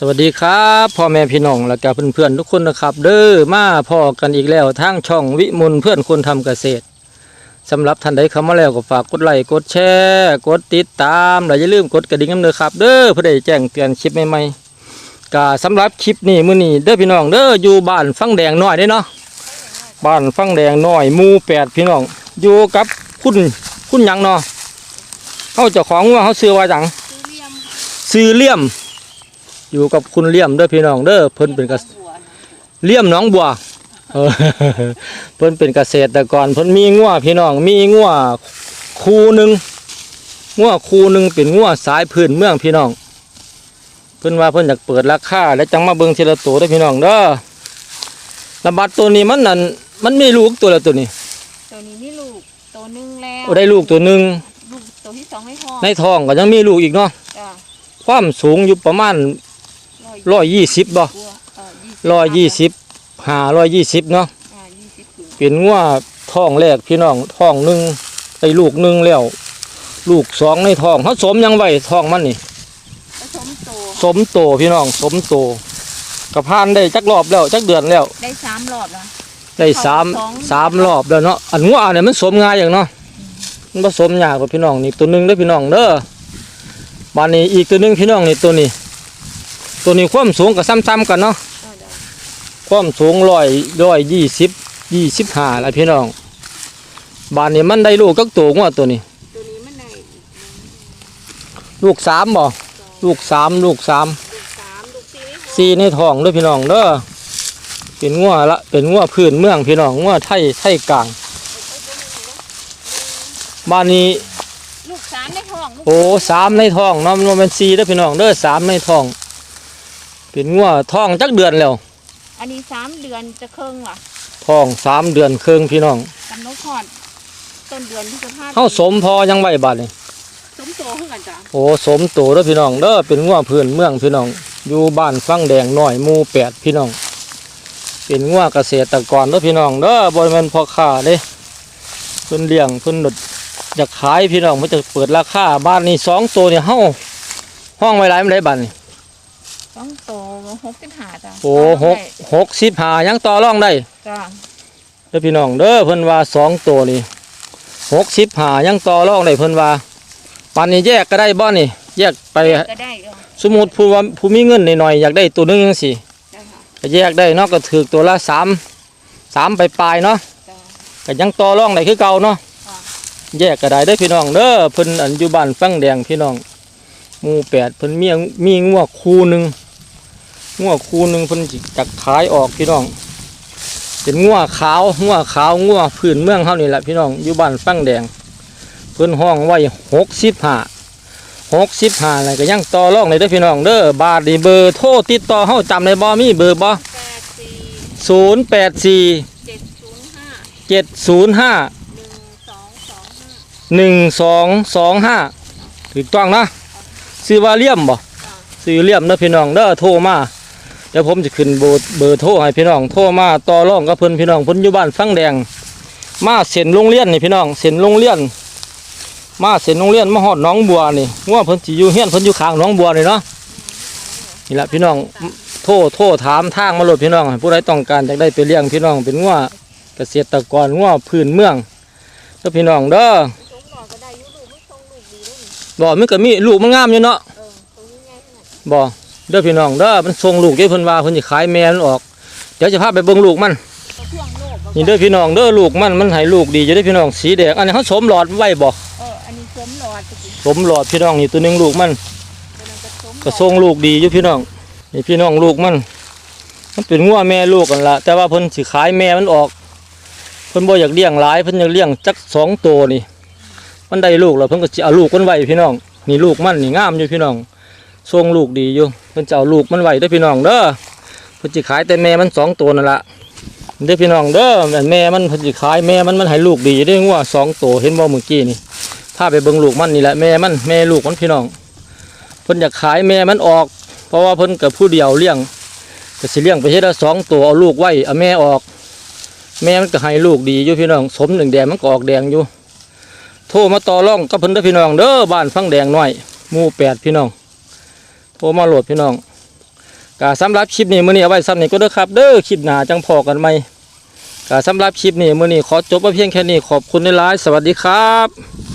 สวัสดีครับพ่อแม่พี่น้องและกับเพื่อนๆทุกคนนะครับ เด้อมาพ่อกันอีกแล้วทางช่องวิมลเพื่อนคนทำเกษตรสำหรับท่านใดเข้ามาแล้วก็ฝากกดไลค์กดแชร์กดติดตามและอย่าลืมกดกระดิ่งน้ำเด้อครับ เด้อเพื่อได้แจ้งเตือนคลิปใหม่ๆก็สำหรับคลิปนี้มื้อนี้เด้อพี่น้องเด้ออยู่บ้านฟังแดงน้อยเด้อเนาะบ้านฟังแดงน้อยหมู่แปดพี่น้องอยู่กับคุณคุณหยังเนาะเขาเจ้าของว่าเขาซื้อว่าหยังซื้อเลี่ยม อยู่กับคุณเลี่ยมเด้อพี่น้องเด้อเพิ่นเป็นเกษเลี่ยมหน้องบัวเออเพิ่นเป็นเกษตรกรเพิ่นมีงัวพี่น้องมีงัวคูหนึ่งงัวคูหนึ่งเป็นงัวสายพื้นเมืองพี่น้อง เพิ่นว่าเพิ่นอยากเปิดราคาแล้วจังมาเบิ่งทีละตัวเด้อพี่น้องเด้อระบาดตัวนี้มันนั่นมันมีลูกตัวละตัวนี้ ตัวนี้มีลูกตัวหนึงแล้วโอ้ได้ลูกตัวหนึ่งลูกตัวที่สองไม่พอในท้องก็ยังมีลูกอีกเนาะจ้ะความสูงอยู่ประมาณ ร้อยยี่สิบบ่กว่าเออยี่สิบร้อยยี่สิบห้าร้อยยี่สิบเนาะอ่ายี่สิบถึงเป็นงัวท้องแรกพี่น้องท้องหนึ่งไอ้ลูกหนึ่งแล้ว ลูกสองในท้องเขาสมยังไว้ท้องมันนี่ผสมโตสมโตพี่น้องสมโตกระพานได้จักรอบแล้วจักเดือนแล้ว ได้สามรอบแล้วได้สามสองสามรอบแล้วเนาะอันงัวเนี่ยมันสมง่ายอย่างเนาะมันผสมยากกว่าพี่น้องนี่ตัวหนึ่งได้อพี่น้องเด้อบานนี้อีกตัวหนึ่งพี่น้องนี่ตัวนี้ ตัวนี้ความสูงกับซ้ำๆกันเนาะอ่าได้ความสูงร้อยร้อยยี่สิบยี่สิบห้าละพี่น้องบานนี้มันได้ลูกกักตัวงัวตัวนี้ ตัวนี้มันได้ลูกสามบ่ลูกสามลูกสามลูกสามลูกสี่ไม่พอสี่ในท้องเด้อพี่น้องเด้อเป็นงัวละเป็นงัวพื้นเมืองพี่น้องงัวไทยไทยกลางบ้านนี้ลูกสามในท้องลูกโอ้สามในท้องเนาะมันเป็นสี่เด้อพี่น้องเด้อสามในท้อง เป็นงัวท้องจักเดือนแล้ว อันนี้สามเดือนจะครึ่งว่ะท้องสามเดือนครึ่งพี่น้องกำหนดคลอดต้นเดือนที่จะพาเฮาสมพอยังไหวบาดนี่สมโตขึ้นกันจ้ะโอ้สมโตเด้อพี่น้องเด้อเป็นงัวพื้นเมืองพี่น้อง อยู่บ้านฟังแดงน้อยหมู่แปดพี่น้อง เป็นงัวเกษตรกรเด้อพี่น้องเด้อบ่แม่นพ่อค้าเด้เพิ่นเลี้ยงเพิ่นดดอยากขายพี่น้องมันจะเปิดราคาบ้านนี้สองตัวเนี่ยเฮาห้องไว้หลายมันได้บ้านนี่ สองโตหกสิบห้าจ้ะโอ้หกหกสิบห้ายังต่อรองได้จ้ะเด้อพี่น้องเด้อเพิ่นว่าสองตัวนี่หกสิบห้ายังต่อรองได้เพิ่นว่าปานนี้แยกก็ได้บ่นี่ แยกไปก็ได้เออสมมุติผู้ว่าผู้มีเงินหน่อยๆอยากได้ตัวหนึงจังซี่จ้ะค่ะก็แยกได้เนาะก็ถือตัวละสามสามไปปลายๆเนาะจ้ะก็ยังต่อรองได้คือเก่าเนาะค่ะแยกก็ได้เด้อพี่น้องเด้อเพิ่นอันอยู่บ้านฟังแดงพี่น้องหมู่แปดเพิ่นมีมีงัวคู่หนึ่ง งัวคูหนึ่งเพิ่นจักขายออกพี่น้อง เป็นงัวขาวงัวขาวงัวพื้นเมืองเฮานี่แหละพี่น้องอยู่บ้านฟังแดง เพิ่นห้องไว้หกสิบห้าหกสิบห้าอะไรก็ยังต่อรองเลยเด้อพี่น้องเด้อบาทนี่เบอร์โทรติดต่อเฮาจำได้บ่มีเบอร์บ่แปดสี่ศูนย์แปดสี่เจ็ดศูนย์ห้าหนึ่งสองสองห้าหนึ่งสองสองห้าถูกต้องนะซื้อว่าเลี่ยมบ่ซื้อเลี่ยมเด้อพี่น้องเด้อโทรมา ดี๋ยวผมจะขึ้นเบอร์เบอร์โทรให้พี่น้องโทรมาต่อรองกับเพิ่นพี่น้องเพิ่นอยู่บ้านฟังแดง มาเส้นโรงเรียนนี่พี่น้องเส้นโรงเรียน มาเส้นโรงเรียนมาฮอดหน้องบัวนี่ว่าเพิ่นสิอยู่เฮียนเพิ่นอยู่ข้างหน้องบัวนี่เนาะนี่แหละพี่น้องโทรโทรถามทางมาโลดพี่น้องให้ผู้ใดต้องการอยากได้ไปเลี้ยงพี่น้องเป็นงัวเกษตรกรงัวพื้นเมืองเด้อพี่น้องเด้อสมหน่อยก็ได้อยุลูกไม่ทรงลูกดีได้นี่บ่มันก็มีลูกมันงามอยู่เนาะเออตรงนี้ไงขนาดบ่ เด้อพี่น้องเด้อมันส่งลูกให้เพิ่นว่าเพิ่นสิขายแม่มันออก เดี๋ยวจะพาไปเบิ่งลูกมันตัวเครื่องโลกนี่เด้อพี่น้องเด้อลูกมันมันให้ลูกดีอยู่เด้อพี่น้องสีแดงอันนี้เขาสวมหลอดไว้บ่เอออันนี้สมหลอดจะกินสวมหลอดพี่น้องนี่ตัวหนึงลูกมันตัวนั้นก็สมก็ส่งลูกดีอยู่พี่น้องนี่พี่น้องลูกมัน มันเป็นงัวแม่ลูกกันละแต่ว่าเพิ่นสิขายแม่มันออกเพิ่นบ่อยากเลี้ยงหลายเพิ่นอยากเลี้ยงจักสองตัวนี่ มันได้ลูกแล้วเพิ่นก็สิเอาลูกมันไว้พี่น้องนี่ลูกมันนี่งามอยู่พี่น้องส่งลูกดีอยู่ เพิ่นจะเอาลูกมันไว้เด้พี่น้องเด้อเพิ่นสิขายแต่แม่มันสองตัวนั่นละเด้พี่น้องเด้อแม่มันเพิ่นสิขายแม่มันมันให้ลูกดีได้องัวสองตัวเห็นบ่เมื่อกี้นี่พาไปเบิ่งลูกมันนี่แหละแม่มันแม่ลูกมันพี่น้องเพิ่นอยากขายแม่มันออก เพราะว่าเพิ่นกับผู้เดียวเลี้ยงก็สิเลี้ยงไปเฮ็ดละสองตัวเอาลูกไว้เอาแม่ออก แม่มันก็ให้ลูกดีอยู่พี่น้อง สมหนึ่งแดงมันก็ออกแดงอยู่ โทรมาต่อร่องกับเพิ่นเด้อพี่น้องเด้อบ้านฟังแดงหน้อยหมู่แปดพี่น้อง รมาโหลดพี่น้องกาสำหรับคลิปนี้มื้อนี้เอาไว้ซ้ำนี้ก็เด้อครับ เด้อคลิปหนาจังพอกันไหมกาสำหรับคลิปนี้มื้อนี้ขอจบไว้เพียงแค่นี้ขอบคุณในไลฟ์สวัสดีครับ